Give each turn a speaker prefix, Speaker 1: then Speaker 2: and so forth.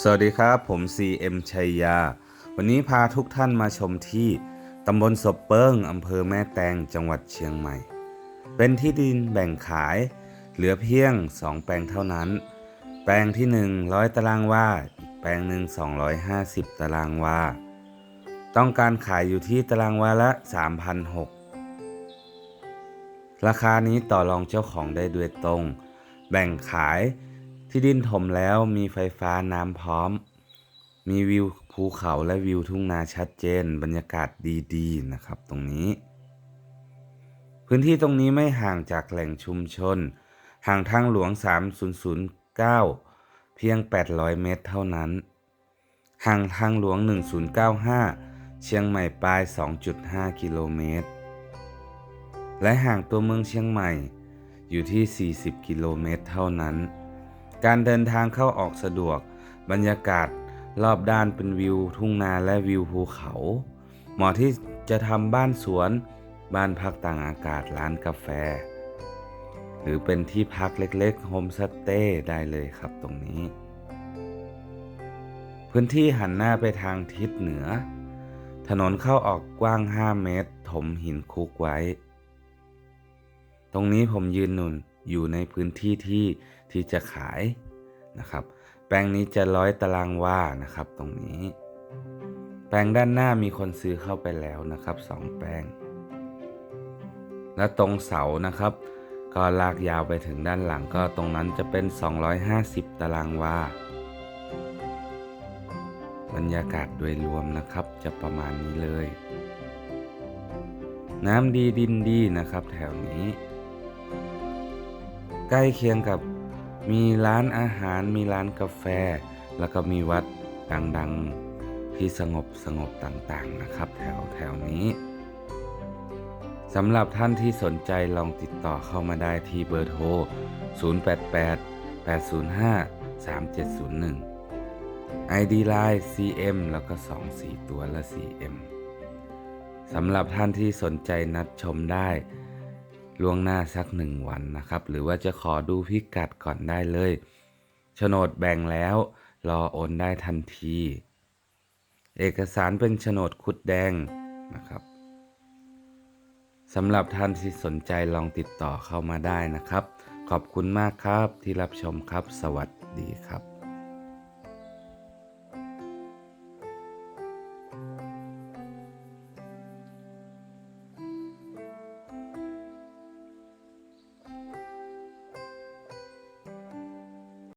Speaker 1: สวัสดีครับ ผม CM ชัยยา วันนี้พาทุกท่านมาชมที่ตำบลศพเปิ้งอำเภอแม่แตงจังหวัดเชียงใหม่ เป็นที่ดินแบ่งขาย เหลือเพียง 2 แปลงเท่านั้น แปลงที่ 100 ตารางวาอีกแปลงหนึ่ง250 ตารางวาต้องการขายอยู่ที่ตารางวาละ3,600ราคานี้ต่อรองเจ้าของได้โดยตรง แบ่งขาย ที่ดินถมแล้วมีไฟฟ้าน้ำพร้อม มีวิวภูเขาและวิวทุ่งนาชัดเจน บรรยากาศดีๆนะครับ ตรงนี้ พื้นที่ตรงนี้ไม่ห่างจากแหล่งชุมชน ห่างทางหลวง 3009 เพียง 800 เมตรเท่านั้น ห่างทางหลวง 1095 เชียงใหม่ปลาย 2.5 กิโลเมตร และห่างตัวเมืองเชียงใหม่อยู่ที่ 40 กิโลเมตรเท่านั้น การเดินทางเข้าออกสะดวก บรรยากาศรอบด้านเป็นวิวทุ่งนาและวิวภูเขา เหมาะที่จะทำบ้านสวน บ้านพักต่างอากาศร้านกาแฟ หรือเป็นที่พักเล็กๆโฮมสเตย์ได้เลยครับตรงนี้ พื้นที่หันหน้าไปทางทิศเหนือ ถนนเข้าออกกว้าง 5 เมตร ถมหินคุกไว้ ตรงนี้ผมยืนหนุน อยู่ในพื้นที่ที่ที่จะขายนะครับ แปลงนี้จะร้อยตารางวานะครับตรงนี้ แปลงด้านหน้ามีคนซื้อเข้าไปแล้วนะครับสองแปลง และตรงเสานะครับ ก็ลากยาวไปถึงด้านหลังก็ตรงนั้นจะเป็น 250 ตารางวาบรรยากาศโดยรวมนะครับจะประมาณนี้เลย น้ำดีดินดีนะครับแถวนี้ ใกล้เคียงกับมีร้านอาหารมีร้านกาแฟ แล้วก็มีวัดดังๆที่สงบสงบต่างๆนะครับ แถวแถวนี้สำหรับท่านที่สนใจลองติดต่อเข้ามาได้ที่เบอร์โทร 088 805 3701 ID Line CM แล้วก็ 2 4 ตัวละ CM สำหรับท่านที่สนใจนัดชมได้ ล่วงหน้าสักหนึ่งวันนะครับ หรือว่าจะขอดูพิกัดก่อนได้เลยโฉนดแบ่งแล้ว รอโอนได้ทันที เอกสารเป็นโฉนดคุดแดงนะครับสำหรับท่านที่สนใจลองติดต่อเข้ามาได้นะครับ ขอบคุณมากครับที่รับชมครับ สวัสดีครับ